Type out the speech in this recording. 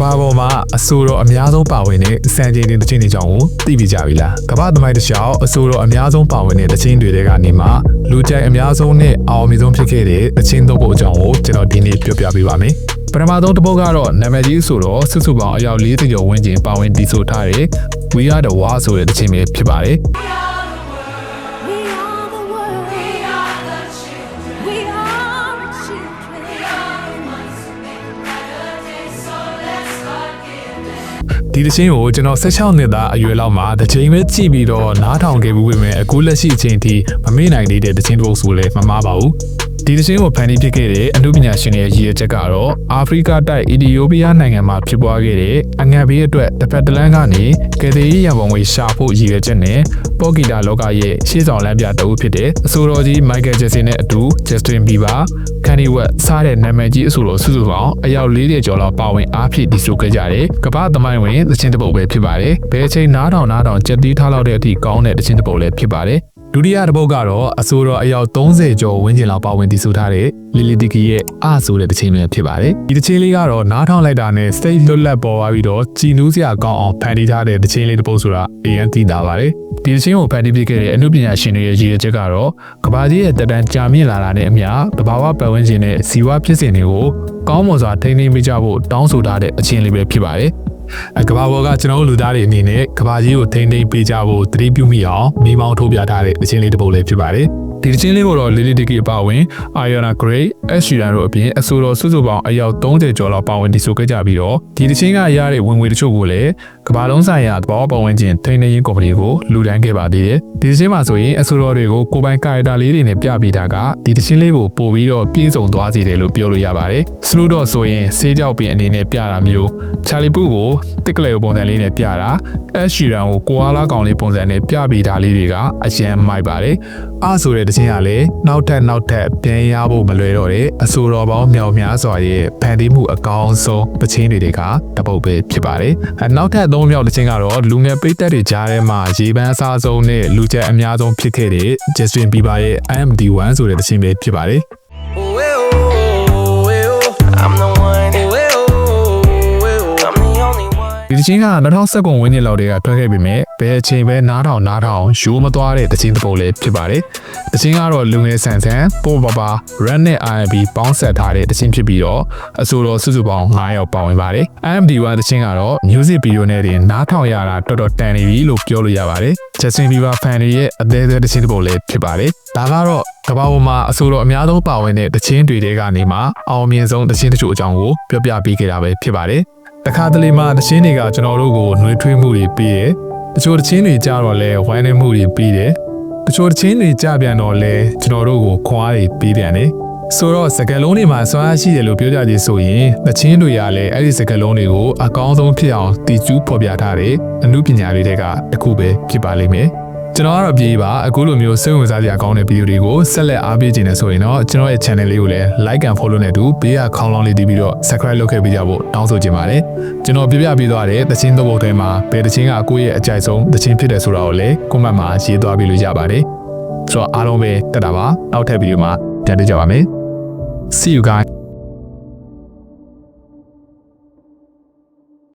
ဘာပေါ်မှာအဆိုတော်အများဆုံးပါဝင်တဲ့စံချိန်တင်တခြင်းတွေကြောင့်ကိုသိပြီကြပြီလားကမ္ဘာသမိုင်းတစ်လျှောက်အဆိုတော်အများဆုံးပါဝင်တဲ့တခြင်းတွေတဲကနေမှလူကြိုက်အများဆုံးနဲ့အောင်မြင်ဆုံးဖြစ်ခဲ့တဲ့တခြင်းသုံးဖို့အကြောင်းကိုကျွန်တော်ဒီနေ့ပြောပြပေးပါမယ်ပထမဆုံးတစ်ပုဒ်ကတော့နာမည်ကြီးဆိုတော့စုစုပေါင်းအယောက်40ကျော်ဝန်းကျင်ပါဝင်တည်ဆိုထားတဲ့ We Are the War ဆိုတဲ့တခြင်းပဲဖြစ်ပါတယ် ဒီတခြင်းကိုကျွန်တော်16နှစ်သားအရွယ်လောက်မှာတစ်ချိန်ပဲကြည့်ပြီးတော့နားထောင်ခဲ့မှုပဲမဲ့အခုလက်ရှိအချိန်ထိမမေ့နိုင်သေးတဲ့တခြင်းတစ်ပုဒ်ဆိုလည်းမမှားပါဘူး ဒီတခြင်းကိုဖန်တီးဖြစ်ခဲ့တဲ့အမှုပညာရှင်တွေရဲ့ရည်ရွယ်ချက်ကတော့အာဖရိကတိုက်အီသီယိုးပီးယားနိုင်ငံမှာဖြစ်ပွားခဲ့တဲ့အငတ်ဘေးအတွက်တစ်ဖက်တစ်လမ်းကနေကယ်ဆယ်ရေးရန်ပုံငွေရှာဖို့ရည်ရွယ်ချက်နဲ့ပေါ့ဂီတာလောကရဲ့ရှေ့ဆောင်လမ်းပြတအုပ်ဖြစ်တဲ့အဆိုတော်ကြီးမိုက်ကယ်ဂျက်ဆင်နဲ့အတူဂျက်စတင်ဘီဘာကန်ဒီဝက်စားတဲ့နာမည်ကြီးအဆိုတော်စုစုပေါင်းအယောက်40ကျော်လောက်ပါဝင်အားဖြင့်တည်ဆိုခဲ့ကြတယ်ကမ္ဘာသမိုင်းဝင်သချင်းတစ်ပုဒ်ပဲဖြစ်ပါတယ်ဘယ်အချိန်နားထောင်နားထောင်ကြက်တီးထားလောက်တဲ့အထိကောင်းတဲ့သချင်းတစ်ပုဒ်လည်းဖြစ်ပါတယ် ဒုတိယတစ်ပုဒ်ကတော့အဆိုတော်အယောက်30ကျော်ဝန်းကျင်လောက်ပါဝင်တည်ဆိုထားတဲ့လီလီတီကီရဲ့အဆိုတဲ့တခြင်းပဲဖြစ်ပါတယ်ဒီတခြင်းလေးကတော့နားထောင်လိုက်တာနဲ့ stage လွတ်လပ်ပေါ်သွားပြီးတော့ကြည်နူးစရာကောင်းအောင်ဖန်တီးထားတဲ့တခြင်းလေးတစ်ပုဒ်ဆိုတာအရင်သိတာပါတယ်ဒီတခြင်းကိုဖန်တီးပြခဲ့တဲ့အမှုပညာရှင်တွေရဲ့ရည်ရွယ်ချက်ကတော့ကဘာကြီးရဲ့တက်တန်းကြာမြင့်လာတာနဲ့အမျှတဘာဝပတ်ဝန်းကျင်နဲ့ဇီဝဖြစ်စဉ်တွေကိုကောင်းမွန်စွာထိန်းသိမ်းမိကြဖို့တောင်းဆိုထားတဲ့အခြင်းလေးပဲဖြစ်ပါတယ်အ ကဘာဘောကကျွန်တော်တို့လူသားတွေအနေနဲ့ကဘာကြီးကိုထိန်းသိမ်းပေးကြဖို့တတိပြုမိအောင်မိမောင်းထုတ်ပြထားတဲ့အချင်းလေးတစ်ပုဒ်လေးဖြစ်ပါတယ် ဒီတချင်းလေးကိုတော့လီလီတီကီအပါဝင်အာယနာဂရိတ်အက်ရှီရန်တို့အပြင်အဆိုတော်စုစုပေါင်းအယောက်30ကျော်လောက်ပါဝင်တည်ဆိုခဲ့ကြပြီးတော့ဒီတချင်းကရတဲ့ဝင်ငွေတချို့ကိုလည်းကမ္ဘာလုံးဆိုင်ရာသဘောပတ်ဝန်းကျင်ထိန်းသိမ်းရေးကော်မတီကိုလူဒန်းခဲ့ပါသေးတယ်ဒီတချင်းမှာဆိုရင်အဆိုတော်တွေကိုကိုယ်ပိုင်ကာရက်တာလေးတွေနဲ့ပြပေးတာကဒီတချင်းလေးကိုပို့ပြီးတော့ပြည့်စုံသွားစေတယ်လို့ပြောလို့ရပါတယ်စလူတော့ဆိုရင်ဆေးကြောက်ပင်အနေနဲ့ပြတာမျိုးချာလီပူကိုတစ်ကလေးပုံစံလေးနဲ့ပြတာအက်ရှီရန်ကိုကိုအားလာကောင်လေးပုံစံနဲ့ပြပေးတာလေးတွေကအရန်မိုက်ပါတယ်အားဆိုတဲ့တခြင်းကလည်းနောက်ထပ်နောက်ထပ်ပြန်ရဖို့မလွယ်တော့တဲ့အဆိုတော်ပေါင်းမြောက်များစွာရဲ့ဖန်တီးမှုအကောင်းဆုံးတခြင်းတွေတွေကတပုတ်ပဲဖြစ်ပါတယ်အဲနောက်ထပ်သုံးမြောက်တခြင်းကတော့လူငယ်ပိတ်သက်တွေကြားထဲမှာရေပန်းအစားဆုံးနဲ့လူချက်အများဆုံးဖြစ်ခဲ့တဲ့ Justin Bieber ရဲ့ IMD1 ဆိုတဲ့တခြင်းပဲဖြစ်ပါတယ် ချင်းက2019ဝန်းကျင်လောက်တည်းကထွက်ခဲ့ပြီမဲ့ဘယ်အချိန်ပဲနားထောင်နားထောင်ရိုးမသွားတဲ့တချင်းတစ်ပုတ်လေးဖြစ်ပါတယ်။တချင်းကတော့လူငယ်ဆန်ဆန်ပို့ပါပါ run နဲ့ IMB ပေါင်းဆက်ထားတဲ့တချင်းဖြစ်ပြီးတော့အဆိုတော်စုစုပေါင်း9ယောက်ပါဝင်ပါတယ်။ IMD1 တချင်းကတော့ music video နဲ့တင်နားထောင်ရတာတော်တော်တန်နေပြီလို့ပြောလို့ရပါတယ်။ Justin Bieber fan တွေရဲ့အသေးသေးတချင်းတစ်ပုတ်လေးဖြစ်ပါတယ်။ဒါကတော့ကမ္ဘာပေါ်မှာအဆိုတော်အများဆုံးပါဝင်တဲ့တချင်းတွေတဲကနေမှအောင်မြင်ဆုံးတချင်းတချို့အကြောင်းကိုပြောပြပေးခဲ့တာပဲဖြစ်ပါတယ်။ တခါတလေမှာတခြင်းတွေကကျွန်တော်တို့ကိုနှွေးထွေးမှုတွေပြီးတယ်။တချို့တခြင်းတွေကြတော့လဲဝိုင်းနေမှုတွေပြီးတယ်။တချို့တခြင်းတွေကြပြန်တော့လဲကျွန်တော်တို့ကိုခွန်အားတွေပြီးပြန်တယ်။ဆိုတော့စကလုံးတွေမှာစွမ်းအားရှိတယ်လို့ပြောကြသေးဆိုရင်တခြင်းတွေကလည်းအဲ့ဒီစကလုံးတွေကိုအကောင်းဆုံးဖြစ်အောင်တည်ကျူးဖော်ပြထားတဲ့အမှုပညာတွေတဲကတစ်ခုပဲဖြစ်ပါလိမ့်မယ်။ ကျွန်တော်ကတော့ပြေးပါအခုလိုမျိုးစိတ်ဝင်စားစရာကောင်းတဲ့ဗီဒီယိုတွေကိုဆက်လက်အားပေးခြင်းနဲ့ဆိုရင်တော့ကျွန်တော်ရဲ့ channel လေးကိုလည်း like and follow နဲ့အတူဘေးကခေါင်းလောင်းလေးတီးပြီးတော့ subscribe လုပ်ခဲ့ပေးကြဖို့တောင်းဆိုချင်ပါတယ်ကျွန်တော်ပြပြပေးသွားတဲ့သချင်းသုံးပုဒ်ထဲမှာဘယ်သချင်းကကိုယ့်ရဲ့အကြိုက်ဆုံးသချင်းဖြစ်တယ်ဆိုတာကိုလည်း comment မှာရေးသွားပေးလို့ရပါတယ်ဆိုတော့အားလုံးပဲတက်တာပါနောက်ထပ်ဗီဒီယိုမှာပြန်တွေ့ကြပါမယ် see you guys